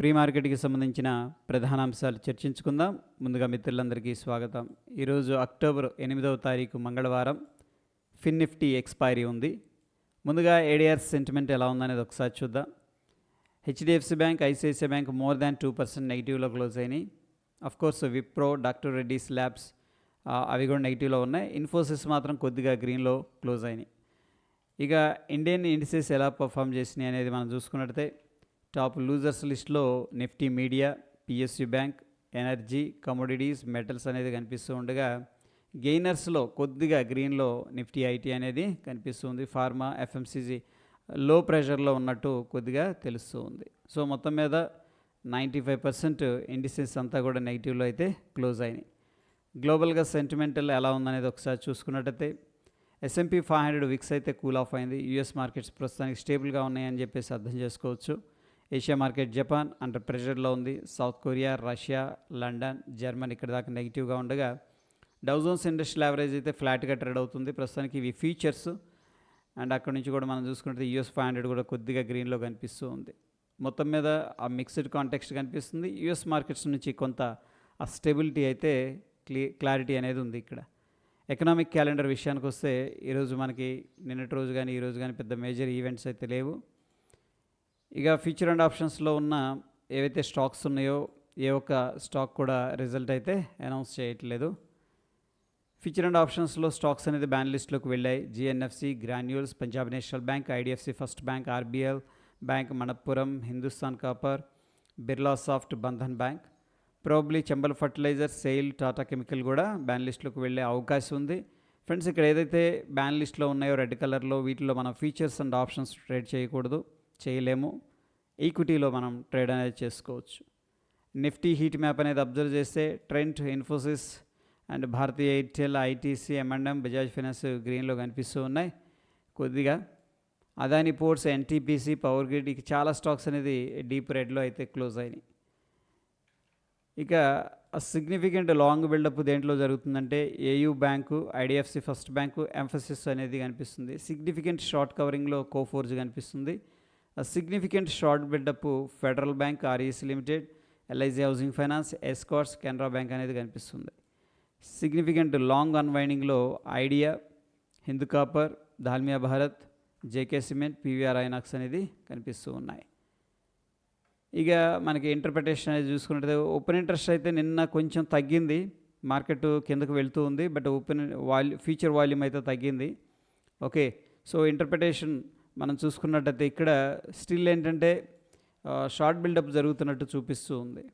Pre మార్కెట్కి సంబంధించిన ప్రధాన అంశాలు చర్చించుకుందాం. ముందుగా మిత్రులందరికీ స్వాగతం. ఈరోజు అక్టోబర్ ఎనిమిదవ తారీఖు మంగళవారం. ఫిన్ నిఫ్టీ ఎక్స్పైరీ ఉంది. ముందుగా ఏడిఆర్ సెంటిమెంట్ ఎలా ఉందనేది ఒకసారి చూద్దాం. HDFC bank ICICI bank more than two percent నెగిటివ్లో close అయినాయి. Of course Wipro doctor Reddy's labs అవి కూడా నెగిటివ్లో ఉన్నాయి. ఇన్ఫోసిస్ మాత్రం కొద్దిగా గ్రీన్లో క్లోజ్ అయినాయి. ఇక ఇండియన్ ఇండిసెస్ ఎలా పర్ఫామ్ చేసినాయి అనేది మనం చూసుకున్నట్టయితే టాప్ లూజర్స్ లిస్ట్లో Nifty media PSU bank energy commodities metals అనేది కనిపిస్తూ ఉండగా గెయినర్స్లో కొద్దిగా గ్రీన్లో నిఫ్టీ ఐటీ అనేది కనిపిస్తుంది ఫార్మా ఎఫ్ఎంసీజీ లో ప్రెషర్లో ఉన్నట్టు కొద్దిగా తెలుస్తూ ఉంది. సో మొత్తం మీద నైంటీ ఫైవ్ పర్సెంట్ ఇండిసెన్స్ అంతా కూడా నెగిటివ్లో అయితే క్లోజ్ అయినాయి. గ్లోబల్గా సెంటిమెంటల్ ఎలా ఉందనేది ఒకసారి చూసుకున్నట్టయితే S and P five hundred VIX అయితే కూల్ ఆఫ్ అయింది. యూఎస్ మార్కెట్స్ ప్రస్తుతానికి స్టేబుల్గా ఉన్నాయని చెప్పేసి అర్థం చేసుకోవచ్చు. ఏషియా మార్కెట్ జపాన్ అండర్ ప్రెషర్లో ఉంది. South Korea Russia London German ఇక్కడ దాకా నెగిటివ్గా ఉండగా డౌజోన్స్ ఇండస్ట్రియల్ యావరేజ్ అయితే ఫ్లాట్గా ట్రేడ్ అవుతుంది. ప్రస్తుతానికి ఇవి ఫీచర్స్. అండ్ అక్కడ నుంచి కూడా మనం చూసుకుంటే యూఎస్ ఫైవ్ హండ్రెడ్ కూడా కొద్దిగా గ్రీన్లో కనిపిస్తూ ఉంది. మొత్తం మీద ఆ మిక్స్డ్ కాంటెక్స్ట్ కనిపిస్తుంది. యూఎస్ మార్కెట్స్ నుంచి కొంత ఆ స్టెబిలిటీ అయితే క్లీ క్లారిటీ అనేది ఉంది ఇక్కడ. ఎకనామిక్ క్యాలెండర్ విషయానికి వస్తే ఈరోజు మనకి నిన్నటి రోజు కానీ ఈరోజు కానీ పెద్ద మేజర్ ఈవెంట్స్ అయితే లేవు. ఇక ఫ్యూచర్ అండ్ ఆప్షన్స్లో ఉన్న ఏవైతే స్టాక్స్ ఉన్నాయో ఏ ఒక్క స్టాక్ కూడా రిజల్ట్ అయితే అనౌన్స్ చేయట్లేదు. ఫ్యూచర్ అండ్ ఆప్షన్స్లో స్టాక్స్ అనేది బ్యాన్ లిస్ట్లోకి వెళ్ళాయి. GNFC Granules Punjab national bank IDFC first bank RBL bank Manappuram Hindustan copper Birla soft Bandhan bank. Probably Chambal fertiliser SAIL Tata chemical కూడా బ్యాన్ లిస్ట్లోకి వెళ్ళే అవకాశం ఉంది. ఫ్రెండ్స్ ఇక్కడ ఏదైతే బ్యాన్ లిస్ట్లో ఉన్నాయో రెడ్ కలర్లో వీటిలో మనం ఫీచర్స్ అండ్ ఆప్షన్స్ ట్రేడ్ చేయకూడదు. చేయలేము. ఈక్విటీలో మనం ట్రేడ్ అనేది చేసుకోవచ్చు. నిఫ్టీ హీట్ మ్యాప్ అనేది అబ్జర్వ్ చేస్తే Trent Infosys and Bharatiya Airtel ITC ఎంఎండ్ఎం Bajaj finance గ్రీన్లో కనిపిస్తూ ఉన్నాయి. కొద్దిగా Adani ports NTPC power grid ఇక చాలా స్టాక్స్ అనేది డీప్ రెడ్లో అయితే క్లోజ్ అయినాయి. ఇక సిగ్నిఫికెంట్ లాంగ్ బిల్డప్ దేంట్లో జరుగుతుందంటే AU bank IDFC first bank Mphasis అనేది కనిపిస్తుంది. సిగ్నిఫికెంట్ షార్ట్ కవరింగ్లో కోఫోర్జ్ కనిపిస్తుంది. Significant short buildup federal bank REC limited LIC housing finance Escorts Canara bank అనేది కనిపిస్తుంది. Significant long అన్వైండింగ్లో Idea Hindu copper Dalmia Bharat JK cement PVR Inox అనేది కనిపిస్తూ ఉన్నాయి. ఇక మనకి ఇంటర్ప్రిటేషన్ అనేది చూసుకున్నట్లయితే ఓపెన్ ఇంట్రెస్ట్ అయితే నిన్న కొంచెం తగ్గింది. మార్కెట్ కిందకు వెళ్తూ ఉంది but open value future volume అయితే తగ్గింది. ఓకే సో ఇంటర్ప్రిటేషన్ మనం చూసుకున్నట్టయితే ఇక్కడ స్టిల్ ఏంటంటే షార్ట్ బిల్డప్ జరుగుతున్నట్టు చూపిస్తూ ఉంది.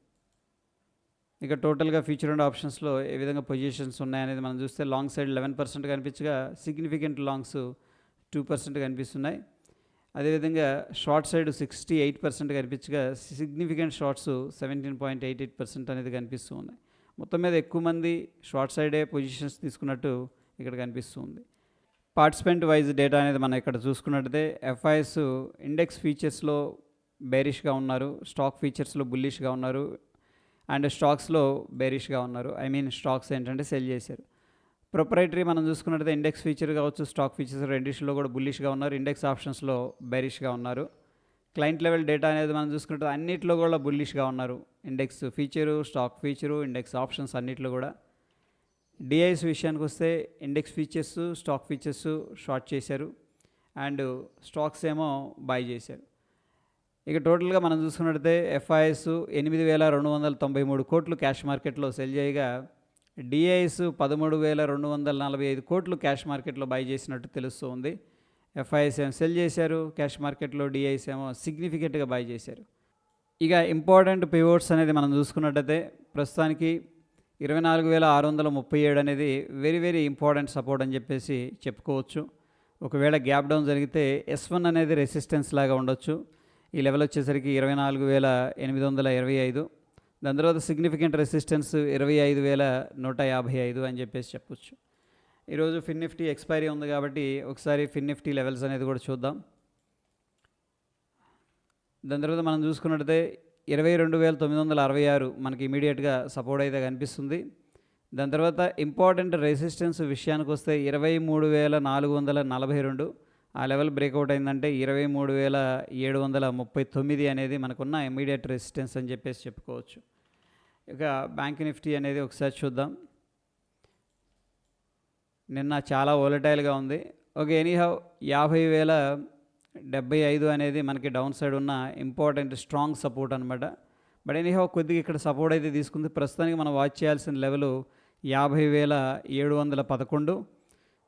ఇక టోటల్గా ఫ్యూచర్ అండ్ ఆప్షన్స్లో ఏ విధంగా పొజిషన్స్ ఉన్నాయనేది మనం చూస్తే లాంగ్ సైడ్ లెవెన్ పర్సెంట్ కనిపించగా సిగ్నిఫికెంట్ లాంగ్స్ టూ పర్సెంట్ కనిపిస్తున్నాయి. అదేవిధంగా short side sixty eight percent కనిపించగా significant shorts seventeen point eight eight percent అనేది కనిపిస్తూ ఉన్నాయి మొత్తం మీద ఎక్కువ మంది షార్ట్ సైడే పొజిషన్స్ తీసుకున్నట్టు ఇక్కడ కనిపిస్తుంది పార్టిసిపెంట్ వైజ్ డేటా అనేది మనం ఇక్కడ చూసుకున్నట్టయితే ఎఫ్ఐఎస్ ఇండెక్స్ ఫీచర్స్లో బేరిష్గా ఉన్నారు స్టాక్ ఫీచర్స్లో బుల్లిష్గా ఉన్నారు అండ్ స్టాక్స్లో బేరిష్గా ఉన్నారు. ఐ మీన్ స్టాక్స్ ఏంటంటే సెల్ చేశారు. ప్రొపరైటరీ మనం చూసుకున్నట్టయితే ఇండెక్స్ ఫీచర్ కావచ్చు స్టాక్ ఫీచర్స్ రెండిష్లో కూడా బుల్లిష్గా ఉన్నారు ఇండెక్స్ ఆప్షన్స్లో బెరిష్గా ఉన్నారు. క్లయింట్ లెవెల్ డేటా అనేది మనం చూసుకుంటే అన్నిట్లో కూడా బుల్లిష్గా ఉన్నారు. Index feature stock feature index options అన్నిట్లో కూడా. డిఐస్ విషయానికి వస్తే index features stock features short చేశారు. అండ్ స్టాక్స్ ఏమో బై చేశారు. ఇక టోటల్గా మనం చూసుకున్నట్టయితే ఎఫ్ఐఎస్ ఎనిమిది వేల రెండు వందల తొంభై మూడు కోట్లు క్యాష్ మార్కెట్లో సెల్ చేయగా డిఐఎస్ పదమూడు వేల రెండు వందల నలభై ఐదు కోట్లు క్యాష్ మార్కెట్లో బై చేసినట్టు తెలుస్తుంది. ఎఫ్ఐఎస్ ఏమో సెల్ చేశారు? క్యాష్ మార్కెట్లో డిఐఎస్ ఏమో సిగ్నిఫికెంట్గా బై చేశారు. ఇక ఇంపార్టెంట్ పివోట్స్ అనేది మనం చూసుకున్నట్టయితే ప్రస్తుతానికి ఇరవై నాలుగు వేల ఆరు వందల ముప్పై ఏడు అనేది వెరీ వెరీ ఇంపార్టెంట్ సపోర్ట్ అని చెప్పేసి చెప్పుకోవచ్చు. ఒకవేళ గ్యాప్ డౌన్ జరిగితే ఎస్ వన్ అనేది రెసిస్టెన్స్ లాగా ఉండొచ్చు. ఈ లెవెల్ వచ్చేసరికి ఇరవై నాలుగు వేల ఎనిమిది వందల ఇరవై ఐదు. దాని తర్వాత సిగ్నిఫికెంట్ రెసిస్టెన్స్ ఇరవై ఐదు వేల నూట యాభై ఐదు అని చెప్పేసి చెప్పొచ్చు. ఈరోజు ఫిన్ నిఫ్టీ ఎక్స్పైరీ ఉంది కాబట్టి ఒకసారి ఫిన్ నిఫ్టీ లెవెల్స్ అనేది కూడా చూద్దాం. దాని తర్వాత మనం చూసుకున్నట్టయితే ఇరవై రెండు వేల తొమ్మిది వందల అరవై ఆరు మనకి ఇమీడియట్గా సపోర్ట్ అయితే కనిపిస్తుంది. దాని తర్వాత ఇంపార్టెంట్ రెసిస్టెన్స్ విషయానికి వస్తే ఇరవై మూడు వేల నాలుగు వందల నలభై రెండు ఆ లెవెల్ బ్రేక్అవుట్ అయిందంటే ఇరవై మూడు వేల ఏడు వందల ముప్పై తొమ్మిది అనేది మనకున్న ఇమీడియట్ రెసిస్టెన్స్ అని చెప్పేసి చెప్పుకోవచ్చు. ఇక బ్యాంక్ నిఫ్టీ అనేది ఒకసారి చూద్దాం. నిన్న చాలా ఓలటైల్గా ఉంది. ఓకే ఎనీహౌ యాభై వేల డెబ్బై ఐదు అనేది మనకి డౌన్ సైడ్ ఉన్న ఇంపార్టెంట్ స్ట్రాంగ్ సపోర్ట్ అనమాట బట్ ఎనీహో కొద్దిగా ఇక్కడ సపోర్ట్ అయితే తీసుకుంది. ప్రస్తుతానికి మనం వాచ్ చేయాల్సిన లెవెల్ యాభై వేల ఏడు వందల పదకొండు.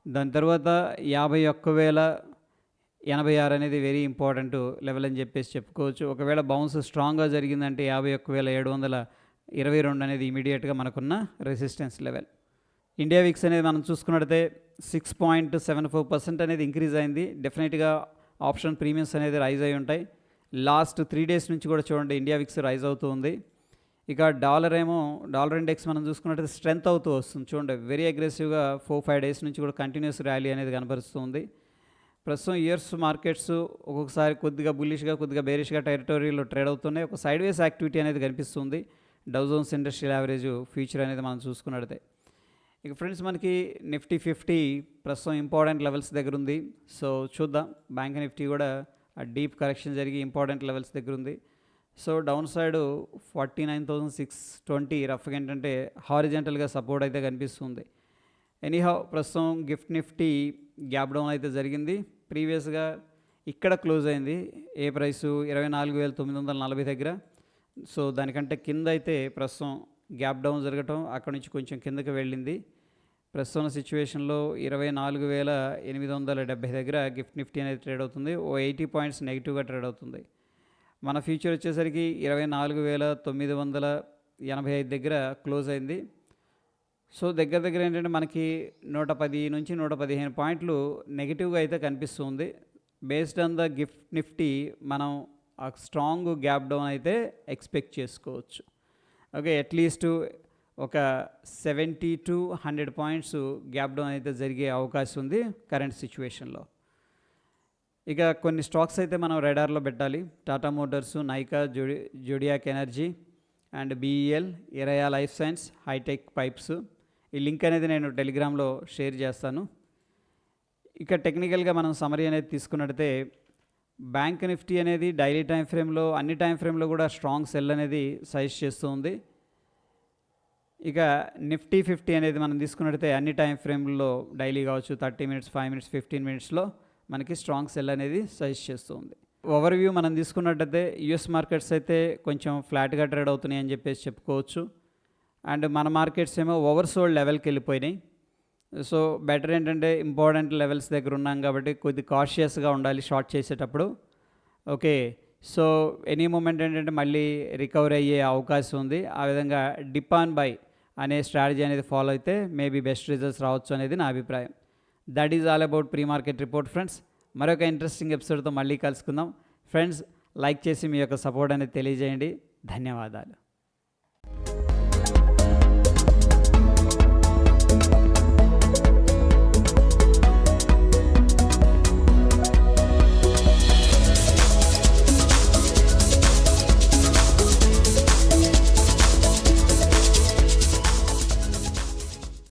దాని తర్వాత యాభై ఒక్క వేల ఎనభై ఆరు అనేది వెరీ ఇంపార్టెంట్ లెవెల్ అని చెప్పేసి చెప్పుకోవచ్చు. ఒకవేళ బౌన్స్ స్ట్రాంగ్గా జరిగిందంటే యాభై ఒక్క వేల ఏడు వందల ఇరవై రెండు అనేది ఇమీడియట్గా మనకున్న రెసిస్టెన్స్ లెవెల్ ఇండియా విక్స్ అనేది మనం చూసుకున్నట్టయితే six point seven four percent అనేది ఇంక్రీజ్ అయింది. డెఫినెట్గా ఆప్షన్ ప్రీమియమ్స్ అనేది రైజ్ అయి ఉంటాయి. లాస్ట్ త్రీ డేస్ నుంచి కూడా చూడండి ఇండియా విక్స్ రైజ్ అవుతూ ఉంది. ఇక డాలర్ ఏమో డాలర్ ఇండెక్స్ మనం చూసుకున్నట్టయితే స్ట్రెంత్ అవుతూ వస్తుంది. చూడండి వెరీ అగ్రెసివ్గా ఫోర్ ఫైవ్ డేస్ నుంచి కూడా కంటిన్యూస్ ర్యాలీ అనేది కనపరుస్తుంది ప్రస్తుతం ఇయర్స్ మార్కెట్స్ ఒక్కొక్కసారి కొద్దిగా బుల్లిష్గా కొద్దిగా బేరిష్గా టెరిటోరీలో ట్రేడ్ అవుతున్నాయి. ఒక సైడ్ వేస్ యాక్టివిటీ అనేది కనిపిస్తుంది డౌజోన్స్ ఇండస్ట్రియల్ యావరేజ్ ఫ్యూచర్ అనేది మనం చూసుకున్నట్టే ఇక ఫ్రెండ్స్ మనకి నిఫ్టీ ఫిఫ్టీ ప్రస్తుతం ఇంపార్టెంట్ లెవెల్స్ దగ్గర ఉంది సో చూద్దాం. బ్యాంక్ నిఫ్టీ కూడా ఆ డీప్ కరెక్షన్ జరిగి ఇంపార్టెంట్ లెవెల్స్ దగ్గర ఉంది so down side forty nine thousand six twenty రఫ్గా ఏంటంటే హారిజెంటల్గా సపోర్ట్ అయితే కనిపిస్తుంది. ఎనీహౌ ప్రస్తుతం గిఫ్ట్ నిఫ్టీ గ్యాప్ డౌన్ అయితే జరిగింది. ప్రీవియస్గా ఇక్కడ క్లోజ్ అయింది. ఏ ప్రైసు? ఇరవై నాలుగు వేల తొమ్మిది వందల నలభై దగ్గర. సో దానికంటే కింద అయితే ప్రస్తుతం గ్యాప్ డౌన్ జరగటం అక్కడ నుంచి కొంచెం కిందకి వెళ్ళింది. ప్రస్తుతం సిచ్యువేషన్లో ఇరవై నాలుగు వేల ఎనిమిది వందల డెబ్బై దగ్గర గిఫ్ట్ నిఫ్టీ అనేది ట్రేడ్ అవుతుంది. ఓ ఎయిటీ పాయింట్స్ నెగిటివ్గా ట్రేడ్ అవుతుంది. మన ఫ్యూచర్ వచ్చేసరికి ఇరవై నాలుగు వేల తొమ్మిది వందల ఎనభై ఐదు దగ్గర క్లోజ్ అయింది. సో దగ్గర దగ్గర ఏంటంటే మనకి నూట పది నుంచి నూట పదిహేను పాయింట్లు నెగిటివ్గా అయితే కనిపిస్తుంది based on the gift Nifty మనం ఆ స్ట్రాంగ్ గ్యాప్ డౌన్ అయితే ఎక్స్పెక్ట్ చేసుకోవచ్చు. ఓకే అట్లీస్ట్ ఒక seventy to hundred points gap down అయితే జరిగే అవకాశం ఉంది కరెంట్ సిచ్యువేషన్లో ఇక కొన్ని స్టాక్స్ అయితే మనం రెడార్లో పెట్టాలి. టాటా మోటార్స్ నైకా జోడి Zodiac energy and BEL Eraaya life science Hitech Pipes ఈ లింక్ అనేది నేను టెలిగ్రామ్లో షేర్ చేస్తాను. ఇక టెక్నికల్గా మనం సమరీ అనేది తీసుకున్నట్టయితే బ్యాంక్ నిఫ్టీ అనేది డైలీ టైం ఫ్రేమ్లో అన్ని టైం ఫ్రేమ్లో కూడా స్ట్రాంగ్ సెల్ అనేది సజెస్ట్ చేస్తూ ఉంది. ఇక నిఫ్టీ ఫిఫ్టీ అనేది మనం తీసుకున్నట్టయితే అన్ని టైం ఫ్రేమ్లో డైలీ కావచ్చు thirty minutes five minutes fifteen మినిట్స్లో మనకి స్ట్రాంగ్ సెల్ అనేది సజెస్ట్ చేస్తుంది ఓవర్వ్యూ మనం తీసుకున్నట్టయితే యుఎస్ మార్కెట్స్ అయితే కొంచెం ఫ్లాట్గా ట్రేడ్ అవుతున్నాయి అని చెప్పేసి చెప్పుకోవచ్చు. అండ్ మన మార్కెట్స్ ఏమో ఓవర్ సోల్డ్ లెవెల్కి వెళ్ళిపోయినాయి. సో బెటర్ ఏంటంటే ఇంపార్టెంట్ లెవెల్స్ దగ్గర ఉన్నాం కాబట్టి కొద్ది కాషియస్గా ఉండాలి షార్ట్ చేసేటప్పుడు. ఓకే సో ఎనీ మూమెంట్ ఏంటంటే మళ్ళీ రికవర్ అయ్యే అవకాశం ఉంది. ఆ విధంగా డిప్ ఆన్ బై అనే స్ట్రాటజీ అనేది ఫాలో అయితే మేబీ బెస్ట్ రిజల్ట్స్ రావచ్చు అనేది నా అభిప్రాయం. That is all about pre market report friends మరొక ఇంట్రెస్టింగ్ ఎపిసోడ్తో మళ్ళీ కలుసుకుందాం. ఫ్రెండ్స్ లైక్ చేసి మీ యొక్క సపోర్ట్ అనేది తెలియజేయండి. ధన్యవాదాలు.